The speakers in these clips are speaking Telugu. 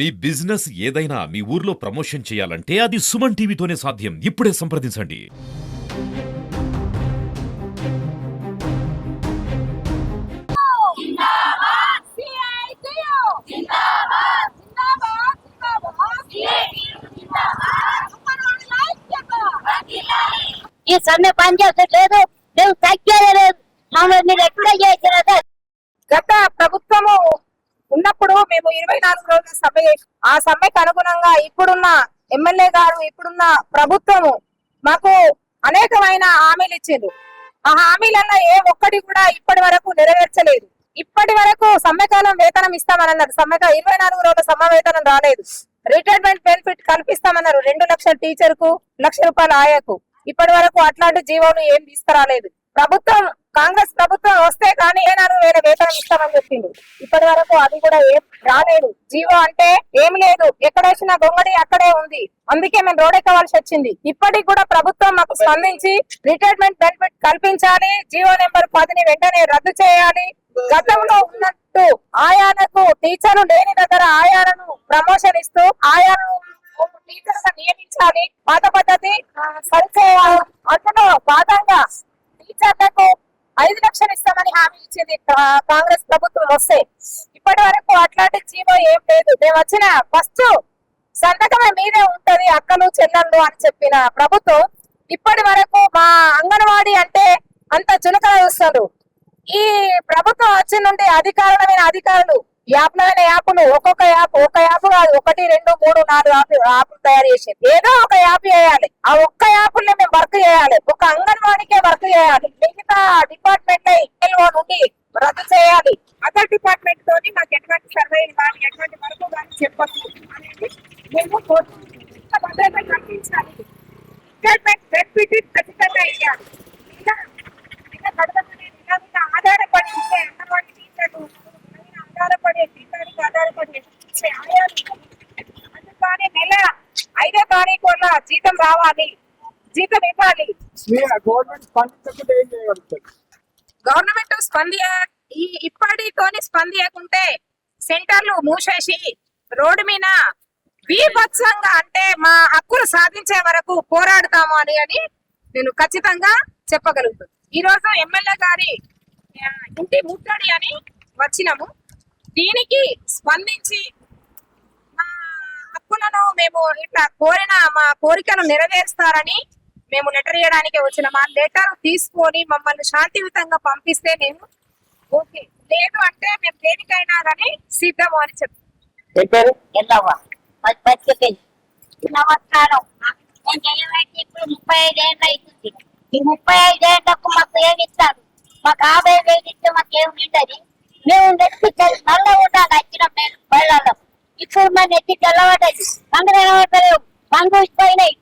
మీ బిజినెస్ ఏదైనా మీ ఊర్లో ప్రమోషన్ చేయాలంటే అది సుమన్ టీవీతోనే సాధ్యం. ఇప్పుడే సంప్రదించండి. ఈ సమ్మె మేము తగ్గేదే లేదు. మమ్మల్ని ఎక్కడ గత ప్రభుత్వము ఉన్నప్పుడు మేము ఇరవై నాలుగు రోజుల సమ్మె ఆ సమ్మెకు అనుగుణంగా ఇప్పుడున్న ఎమ్మెల్యే గారు ఇప్పుడున్న ప్రభుత్వము మాకు అనేకమైన హామీలు ఇచ్చిండ్రు. ఆ హామీలలో ఏ ఒక్కటి కూడా ఇప్పటి వరకు నెరవేర్చలేదు. ఇప్పటి వరకు సమ్మెకాలం వేతనం ఇస్తామన్నారు. సమ్మెక ఇరవై నాలుగు రోజుల సమ్మె వేతనం రాలేదు. రిటైర్మెంట్ బెనిఫిట్ కల్పిస్తామన్నారు. రెండు లక్షల టీచర్కు లక్ష రూపాయల ఆయకు. ఇప్పటి వరకు అట్లాంటి జీవోలు ఏం తీసుకురాలేదు. ప్రభుత్వం కాంగ్రెస్ ప్రభుత్వం వస్తే కానీ ఏ నాలుగు వేల వేతనం ఇస్తామని చెప్పింది ఇప్పటి వరకు అది కూడా ఏం రాలేదు. జీవో అంటే ఏం లేదు. ఎక్కడేసిన గొంగడి అక్కడే ఉంది. అందుకే మేము రోడెక్కవలసి వచ్చింది. ఇప్పటికి కూడా ప్రభుత్వం మాకు స్పందించి రిటైర్మెంట్ బెనిఫిట్ కల్పించాలి. జీవో నెంబర్ పదిని వెంటనే రద్దు చేయాలి. గతంలో ఉన్నట్టు ఆయాలకు టీచర్లు లేని దగ్గర ఆయాలను ప్రమోషన్ ఇస్తూ ఆయాలను టీచర్గా నియమించాలి. పాత పద్ధతి ఆ, సరిచేయాలి. అందులో భాగంగా టీచర్లకు ఐదు లక్షలు ఇస్తామని హామీ ఇచ్చింది కాంగ్రెస్ ప్రభుత్వం వస్తే. ఇప్పటి వరకు అట్లాంటి జీవో ఏం లేదు. మేము వచ్చిన ఫస్ట్ సంతకమే మీదే ఉంటది అక్కలు చెల్లెళ్ళు అని చెప్పిన ప్రభుత్వం. ఇప్పటి వరకు మా అంగన్వాడీ అంటే అంత చులకన చూస్తారు. ఈ ప్రభుత్వం వచ్చి నుండి అధికారులమైన అధికారులు యాప్లమైన యాప్లు ఒక్కొక్క యాప్ ఒక యాప్ కాదు ఒకటి రెండు మూడు నాలుగు యాప్ యాప్లు తయారు చేసి ఏదో ఒక యాప్ చేయాలి. ఆ ఒక్క యాప్ మేము వర్క్ చేయాలి. ఒక అంగన్వాడికే వర్క్ చేయాలి. మిగతా డిపార్ట్మెంట్ నుండి రద్దు చేయాలి. అదర్ డిపార్ట్మెంట్ తోని మాకు ఎటువంటి సర్వే కానీ ఎటువంటి వరకు కానీ చెప్పచ్చు. అనేది మేము కోరుకుంటున్నాం. ఇంత కల్పించాలి. ఖచ్చితంగా ఇవ్వాలి. ఇలా ఆధారపడి ఉంటే అంగన్వాడీ టీచర్లు ఆధారపడే టీచర్కి ఆధారపడి ఆయాలు అందుకని నెల ఐదో తారీఖు వల్ల జీతం రావాలి జీతం ఇవ్వాలి. గవర్నమెంట్ స్పందించకుండా ఏం గవర్నమెంట్ స్పంది ఈ ఇప్పటితోని స్పందియకుంటే సెంటర్లు మూసేసి రోడ్డు మీద బీభత్సంగా అంటే మా హక్కులు సాధించే వరకు పోరాడతాము అని అని నేను ఖచ్చితంగా చెప్పగలుగుతాను. ఈ రోజు ఎమ్మెల్యే గారి ఇంటి ముట్టడి అని వచ్చినాము. దీనికి స్పందించి మా హక్కులను మేము ఇట్లా కోరిన మా కోరికను నెరవేరుస్తారని మేము లెటర్ ఇవ్వడానికి వచ్చిన మా లెటర్ తీసుకొని మమ్మల్ని శాంతియుతంగా పంపిస్తే నేను ఓకే. లేదు అంటే మేము దేనికైనా కానీ సిద్ధము అని చెప్పారు నమస్కారం. నేను ఇప్పుడు ముప్పై ఐదేళ్ళు అవుతుంది ఈ ముప్పై ఐదేళ్ళకు మాకు ఏమి ఇస్తారు? మాకు యాభై వేలు ఇస్తే మాకు ఏమి ఉండదు మేము నల్ల ఉండాలి వచ్చిన మేము ఇప్పుడు మా నెత్తి పండు తెల్లబడలేవు పండు పోయినాయి.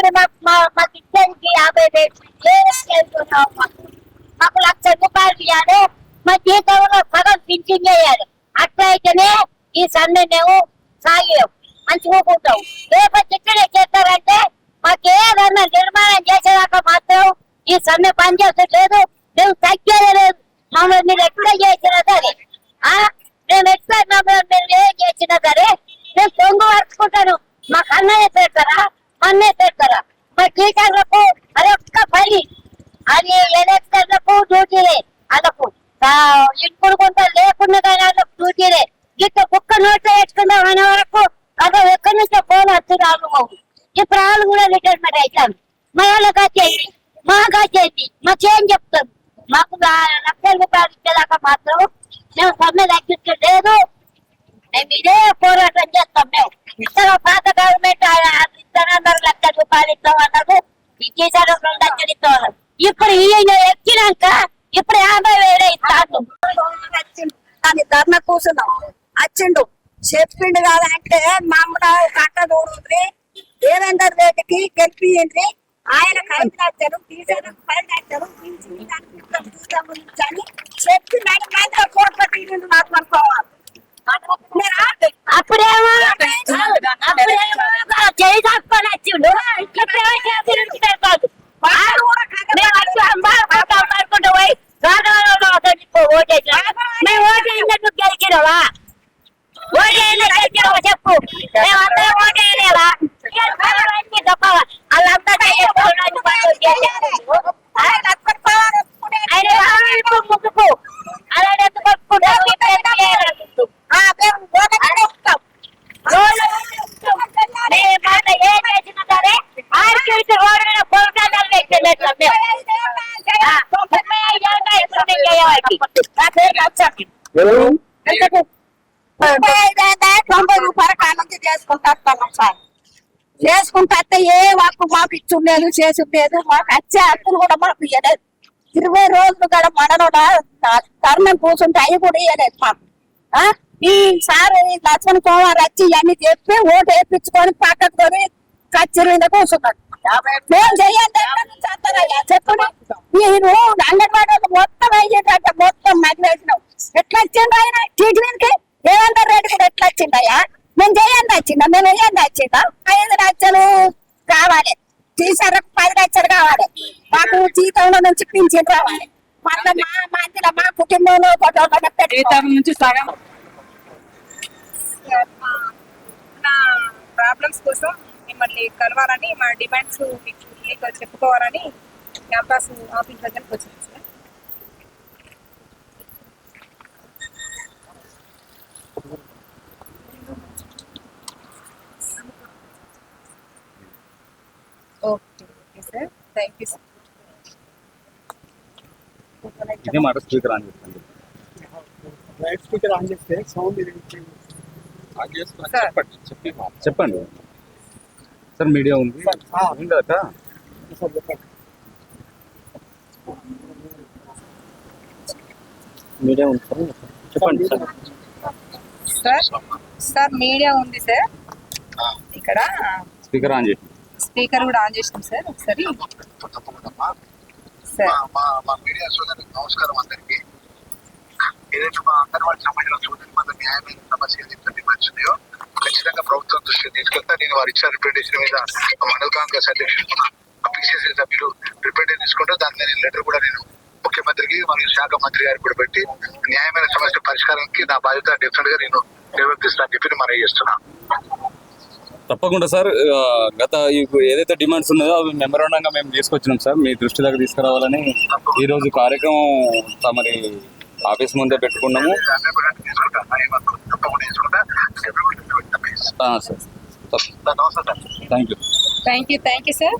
ఇప్పుడు మాకు మా మాకు యాభై వేలు మాకు లక్ష రూపాయలు ఇవ్వాలి మా జీతంలో సగం పింఛన్ చేయాలి. అట్లా అయితేనే ఈ సమ్మె మేము సాగేం మంచిగా ఊపుకుంటాం రేపటి చిట్టడే చేస్తారంటే మాకేదన్నా నిర్మాణం చేసేదాకా మాత్రం ఈ సమ్మె పనిచేస్తలేదు మేము తగ్గేది లేదు. మమ్మల్ని మీరు ఎక్కడ చేసినా సరే ఆ మేము ఎక్కడ మమ్మల్ని మీరు ఏం చేసినా సరే మేము పొంగు వరుచుకుంటాను మాకు అన్నయ్య పెడతారా అన్నయ్య పెడతారా మా టీచర్లకు అది ఒక్క పని అది ఎలక్టర్లకు డ్యూటీలే వాళ్ళకు ఇప్పుడు కొంత లేకుండా కానీ వాళ్ళకు డ్యూటీలే ఇట్లా కుక్క నోట్లో వేసుకుందాం అనే వరకు అక్కడ ఎక్కడి నుంచో ఫోన్ వచ్చి రాను ఇప్పుడు వాళ్ళు కూడా రిటైర్మెంట్ అవుతాం మా వాళ్ళకి వచ్చేయండి మాకు వచ్చేయండి మాకు ఏం చెప్తాం మాకు లక్షల రూపాయలు ఇచ్చేదాకా మాత్రం మేము సమ్మె తగ్గించలేదు మేము ఇదే పోరాటం చేస్తాం మేము. ఇక్కడ పాత గవర్నమెంట్ ఇస్తానన్నారు లక్ష రూపాయలు ఇస్తాం అన్నారు. ఇచ్చేసారు రెండు లక్షలు ఇస్తాం ఇప్పుడు ఈయన ఎక్కినాక ఇప్పుడు యాభై వేలే ఇస్తాను. కానీ ధర్నా కూర్చున్నాం. వచ్చిండు. చెప్పిండు కాదంటే మామూలు కట్ట దూడుండ్రి దేవేందర్ రెడ్డికి గెలిపియండి ఆయన ఐదు లక్షలు టీచర్ పది లక్షలు అని చెప్పి ఆయన కోట్ల తీరిండు నాకు అనుకోవాలి అప్పుడేమో తొంభై రూపాయల కాలంకి సార్. చేసుకుంటా ఏ వాకు మాకు ఇచ్చుండేది చేసుండేది? మాకు వచ్చే హక్కులు కూడా మాకు ఇవ్వలేదు ఇరవై రోజులు కూడా మనలో తరుణం కూర్చుంటే అవి కూడా ఇవ్వలేదు మాకు. ఈ సార్ లక్ష్మణ్ కుమార్ వచ్చి ఇవన్నీ చెప్పి ఓటు వేయించుకొని పక్కకొని కొని మీద కూర్చున్నాడు. మేము చెయ్యండి చేస్తారయ్యా చెప్పండి? మీరు అంగన్వాడీ వాళ్ళు మొత్తం అయ్యేటట్టు మొత్తం మగ్నేసినాం ఎట్లా వచ్చింది ఆయన ట్రీట్మెంట్ ఏమంటారు రెడ్డి కూడా ఎట్లా వచ్చిందయ్యా మేము చేయండి వచ్చిందా మేము వెయ్యండి వచ్చిందా ఐదు లక్షలు కావాలి. టీచర్ పది లక్షలు కావాలి. మాకు జీతంలో నుంచి పింఛన్ రావాలి. మళ్ళీ మా మందిలో మా కుటుంబంలో ఒకటి జీతం నుంచి సగం. నా ప్రాబ్లమ్స్ కోసం మిమ్మల్ని కలవాలని మా డిమాండ్స్ మీకు మీకు చెప్పుకోవాలని క్యాంపస్ ఆఫీస్ దగ్గరకు వచ్చింది sir okay okay sir thank you sir ఇదే మాట స్పీకర్ ఆన్ చేస్తాను. లైట్ స్పీకర్ ఆన్ చేస్తే సౌండ్ ఇది ఆన్ చేసుకుని సార్. చెప్పండి చెప్పి చెప్పండి. సార్ మీడియా ఉంది. సార్, ఆ. ఉంది కదా సార్ చెప్పండి. మీడియా ఉంది సార్ చెప్పండి సార్. సార్ సార్ మీడియా ఉంది సార్. ఇక్కడ స్పీకర్ ఆన్ చేసి స్పీకర్ కూడా ఆన్ చేసినాం సార్ ఒకసారి. సార్. మా మా మీడియా సోదరులకు నమస్కారం అందరికి. ఏదైతే మా అంగన్వాడీ సంబంధించిన సోదరి మన న్యాయమైన సమస్య ఏదైతే ఉన్నాయో ఖచ్చితంగా ప్రభుత్వం దృష్టికి తీసుకెళ్తా. నేను వారు ఇచ్చిన రిప్రజెంటేషన్ మీద మండల కాంగ్రెస్ అధ్యక్షుడు పిసిసి సభ్యులు రిప్రజెంటేషన్ తీసుకుంటూ దాని మీద లెటర్ కూడా నేను ముఖ్యమంత్రికి మరియు శాఖ మంత్రి గారికి కూడా పెట్టి న్యాయమైన సమస్య పరిష్కారానికి నా బాధ్యత డెఫినెట్గా నేను నిర్వర్తిస్తానని చెప్పి మనం చేస్తున్నాను తప్పకుండా సార్. గత ఏదైతే డిమాండ్స్ ఉన్నాయో అవి మెమరాండంగా మేము తీసుకొచ్చినాం సార్. మీ దృష్టి దగ్గర తీసుకురావాలని ఈ రోజు కార్యక్రమం తమరి ఆఫీస్ ముందే పెట్టుకున్నాము. Sir. Thank you. Thank you thank you sir.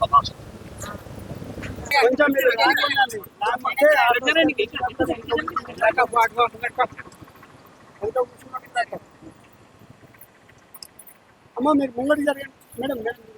అమ్మ మీరు ముంగడి జరగండి. Madam madam